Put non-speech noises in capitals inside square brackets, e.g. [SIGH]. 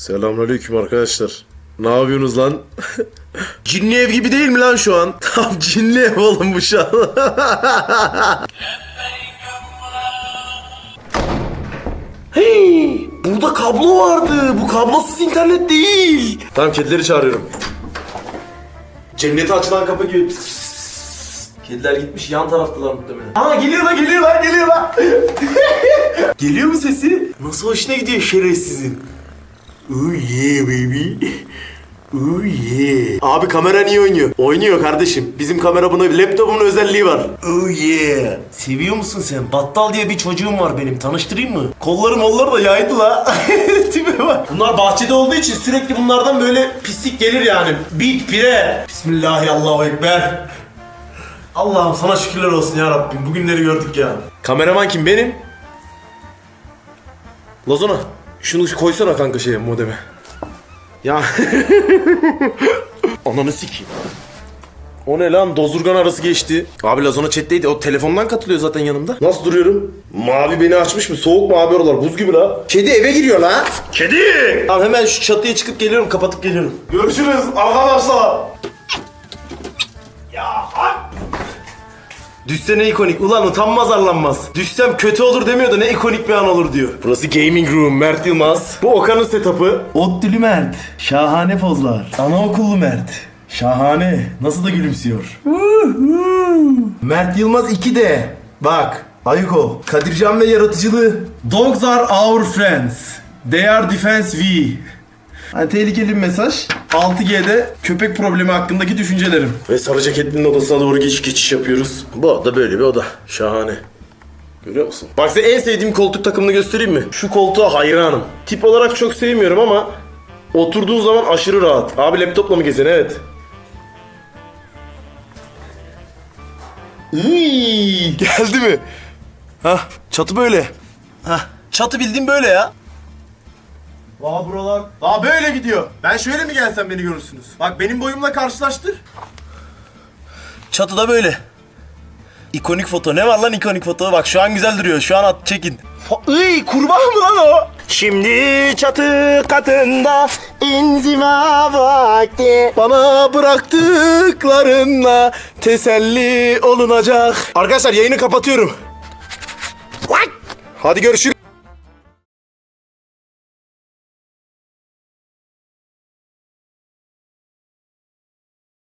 Selamünaleyküm arkadaşlar. Ne yapıyorsunuz lan? [LAUGHS] cinli ev gibi değil mi lan şu an? [LAUGHS] Tam cinli ev oğlum bu şu an. [LAUGHS] hey, burada kablo vardı. Bu kablosuz internet değil. Tamam kedileri çağırıyorum. Cennete açılan kapı gibi. Kediler gitmiş yan taraftalar muhtemelen. Aa geliyor lan geliyor lan geliyor lan. geliyor mu sesi? Nasıl hoşuna gidiyor şerefsizin? Oh yeah baby. Oh yeah. Abi kamera niye oynuyor? Oynuyor kardeşim. Bizim kamera buna laptopumun özelliği var. Oh yeah. Seviyor musun sen? Battal diye bir çocuğum var benim. Tanıştırayım mı? Kolları molları da yaydı la. [LAUGHS] Tipe bak. Bunlar bahçede olduğu için sürekli bunlardan böyle pislik gelir yani. Bit pire. Bismillahirrahmanirrahim. Allah'ım sana şükürler olsun ya Rabbim. Bugünleri gördük ya. Kameraman kim benim? Lazona şunu koysana kanka şeye modeme. Ya. [LAUGHS] Ananı sikeyim. O ne lan? Dozurgan arası geçti. Abi Lazona chatteydi. O telefondan katılıyor zaten yanımda. Nasıl duruyorum? Mavi beni açmış mı? Soğuk mu abi oralar? Buz gibi la. Kedi eve giriyor la. Kedi! Tamam hemen şu çatıya çıkıp geliyorum. Kapatıp geliyorum. Görüşürüz arkadaşlar. Düşse ne ikonik. Ulan utanmaz arlanmaz. Düşsem kötü olur demiyor da ne ikonik bir an olur diyor. Burası gaming room Mert Yılmaz. Bu Okan'ın setup'ı. Ottülü Mert. Şahane pozlar. Anaokullu Mert. Şahane. Nasıl da gülümsüyor. Mert Yılmaz 2D. Bak. Ayuko. Kadircan ve yaratıcılığı. Dogs are our friends. They are defense we. Hani tehlikeli bir mesaj. 6G'de köpek problemi hakkındaki düşüncelerim. Ve sarı ceketlinin odasına doğru geç geçiş yapıyoruz. Bu oda böyle bir oda. Şahane. Görüyor musun? Bak size en sevdiğim koltuk takımını göstereyim mi? Şu koltuğa hayranım. Tip olarak çok sevmiyorum ama oturduğun zaman aşırı rahat. Abi laptopla mı gezen? Evet. Iiii, geldi mi? Hah çatı böyle. Hah çatı bildiğim böyle ya. Vaa buralar. Vaa böyle gidiyor. Ben şöyle mi gelsem beni görürsünüz. Bak benim boyumla karşılaştır. Çatıda böyle. İkonik foto. Ne var lan ikonik foto? Bak şu an güzel duruyor. Şu an at çekin. Fa- Iy kurbağa mı lan o? Şimdi çatı katında inziva vakti. Bana bıraktıklarınla teselli olunacak. Arkadaşlar yayını kapatıyorum. Hadi görüşürüz.